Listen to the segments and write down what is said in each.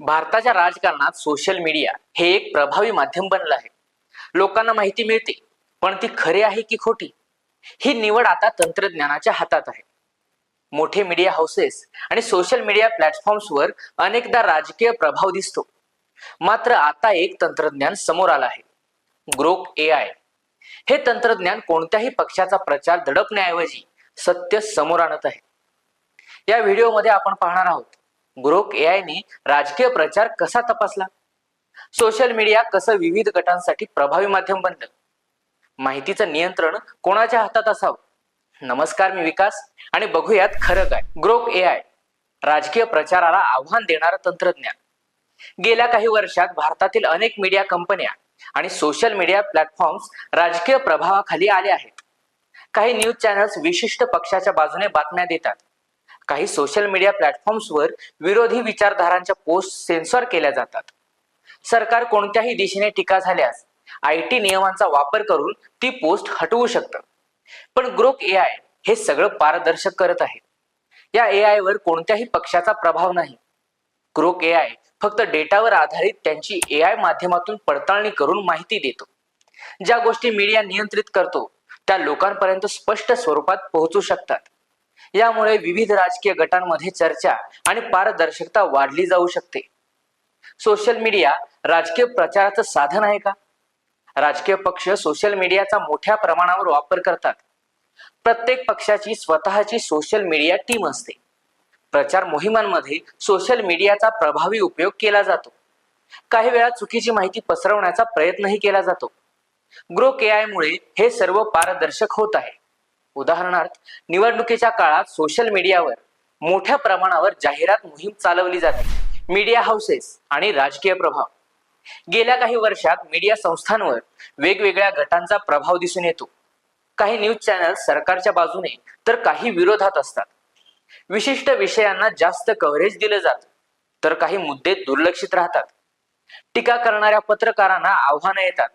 भारताच्या राजकारणात social media हे एक प्रभावी माध्यम बनलं आहे. लोकांना माहिती मिळते पण ती खरी आहे की खोटी? ही निवड आता तंत्रज्ञानाच्या हातात आहे. मोठे मीडिया हाऊसेस आणि सोशल मीडिया प्लॅटफॉर्म्सवर अनेकदा राजकीय प्रभाव दिसतो. मात्र आता एक तंत्रज्ञान समोर आलं आहे. ग्रोक ए आय हे तंत्रज्ञान कोणत्याही पक्षाचा प्रचार दडपण्याऐवजी सत्य समोर आणत आहे. या व्हिडिओमध्ये आपण पाहणार आहोत ग्रोक ए राजकीय प्रचार कसा तपासला? सोशल मीडिया कसं विविध गटांसाठी प्रभावी माध्यम बनलं? माहितीचं नियंत्रण कोणाच्या हातात असावं? नमस्कार मी विकास आणि बघूयात खरं काय. ग्रोक ए आय राजकीय प्रचाराला आव्हान देणारं तंत्रज्ञान. गेल्या काही वर्षात भारतातील अनेक मीडिया कंपन्या आणि सोशल मीडिया प्लॅटफॉर्म्स राजकीय प्रभावाखाली आले आहेत. काही न्यूज चॅनल्स विशिष्ट पक्षाच्या बाजूने बातम्या देतात. काही सोशल मीडिया प्लॅटफॉर्म्सवर विरोधी विचारधारांच्या पोस्ट सेन्सॉर केल्या जातात. सरकार कोणत्याही दिशेने टीका झाल्यास आय टी नियमांचा वापर करून ती पोस्ट हटवू शकतं. पण ग्रोक ए आय हे सगळं पारदर्शक करत आहे. या ए आय वर कोणत्याही पक्षाचा प्रभाव नाही. ग्रोक ए आय फक्त डेटावर आधारित त्यांची ए आय माध्यमातून पडताळणी करून माहिती देतो. ज्या गोष्टी मीडिया नियंत्रित करतो त्या लोकांपर्यंत स्पष्ट स्वरूपात पोहोचू शकतात. यामुळे विविध राजकीय गटांमध्ये चर्चा आणि पारदर्शकता वाढली जाऊ शकते. सोशल मीडिया राजकीय प्रचाराचं साधन आहे का? राजकीय पक्ष सोशल मीडियाचा मोठ्या प्रमाणावर वापर करतात. प्रत्येक पक्षाची स्वतःची सोशल मीडिया टीम असते. प्रचार मोहिमांमध्ये सोशल मीडियाचा प्रभावी उपयोग केला जातो. काही वेळा चुकीची माहिती पसरवण्याचा प्रयत्नही केला जातो. ग्रो के आय मुळे हे सर्व पारदर्शक होत आहे. उदाहरणार्थ निवडणुकीच्या काळात सोशल मीडियावर मोठ्या प्रमाणावर जाहिरात मोहीम चालवली जाते. मीडिया हाऊसेस आणि राजकीय प्रभाव. गेल्या काही वर्षात मीडिया संस्थांवर वेगवेगळ्या गटांचा प्रभाव दिसून येतो. काही न्यूज चॅनल सरकारच्या बाजूने तर काही विरोधात असतात. विशिष्ट विषयांना जास्त कव्हरेज दिलं जातं तर काही मुद्दे दुर्लक्षित राहतात. टीका करणाऱ्या पत्रकारांना आव्हानं येतात.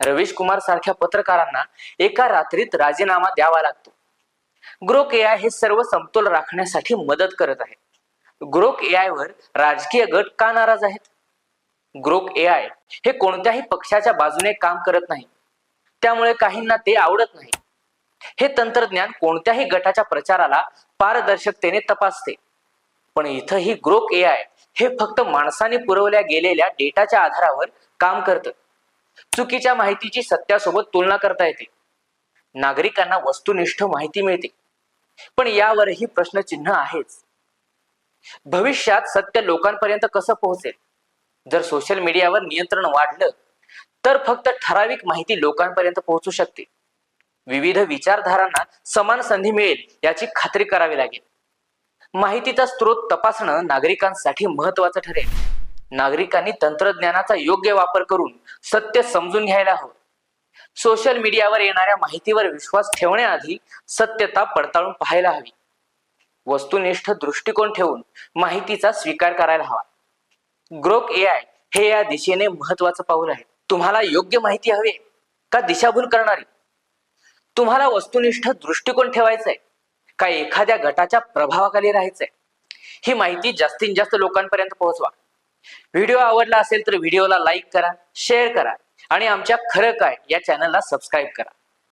रवीश कुमार सारख्या पत्रकारांना एका रात्रीत राजीनामा द्यावा लागतो. ग्रोक ए आय हे सर्व समतोल राखण्यासाठी मदत करत आहे. ग्रोक ए आय वर राजकीय गट का नाराज आहेत? ग्रोक ए आय हे कोणत्याही पक्षाच्या बाजूने काम करत नाही. त्यामुळे काहींना ते आवडत नाही. हे तंत्रज्ञान कोणत्याही गटाच्या प्रचाराला पारदर्शकतेने तपासते. पण इथंही ग्रोक ए आय हे फक्त माणसाने पुरवल्या गेलेल्या डेटाच्या आधारावर काम करतं. चुकीच्या माहितीची सत्यासोबत तुलना करता येते. नागरिकांना वस्तुनिष्ठ माहिती मिळते. पण यावरही प्रश्नचिन्ह आहेच. भविष्यात सत्य लोकांपर्यंत कसं पोहोचेल? जर सोशल मीडियावर नियंत्रण वाढलं तर फक्त ठराविक माहिती लोकांपर्यंत पोहोचू शकते. विविध विचारधारांना समान संधी मिळेल याची खात्री करावी लागेल. माहितीचा स्रोत तपासणं नागरिकांसाठी महत्वाचं ठरेल. नागरिकांनी तंत्रज्ञानाचा योग्य वापर करून सत्य समजून घ्यायला हवं. सोशल मीडियावर येणाऱ्या माहितीवर विश्वास ठेवण्याआधी सत्यता पडताळून पाहायला हवी. वस्तुनिष्ठ दृष्टिकोन ठेवून माहितीचा स्वीकार करायला हवा. ग्रोक ए आय हे या दिशेने महत्वाचं पाऊल आहे. तुम्हाला योग्य माहिती हवी आहे का दिशाभूल करणारी? तुम्हाला वस्तुनिष्ठ दृष्टिकोन ठेवायचा आहे का एखाद्या गटाच्या प्रभावाखाली राहायचंय? ही माहिती जास्तीत जास्त लोकांपर्यंत पोहोचवा. व्हिडिओ आवडला असेल तर व्हिडिओला लाईक करा शेअर करा आणि आमच्या खरं काय या चॅनलला सबस्क्राईब करा.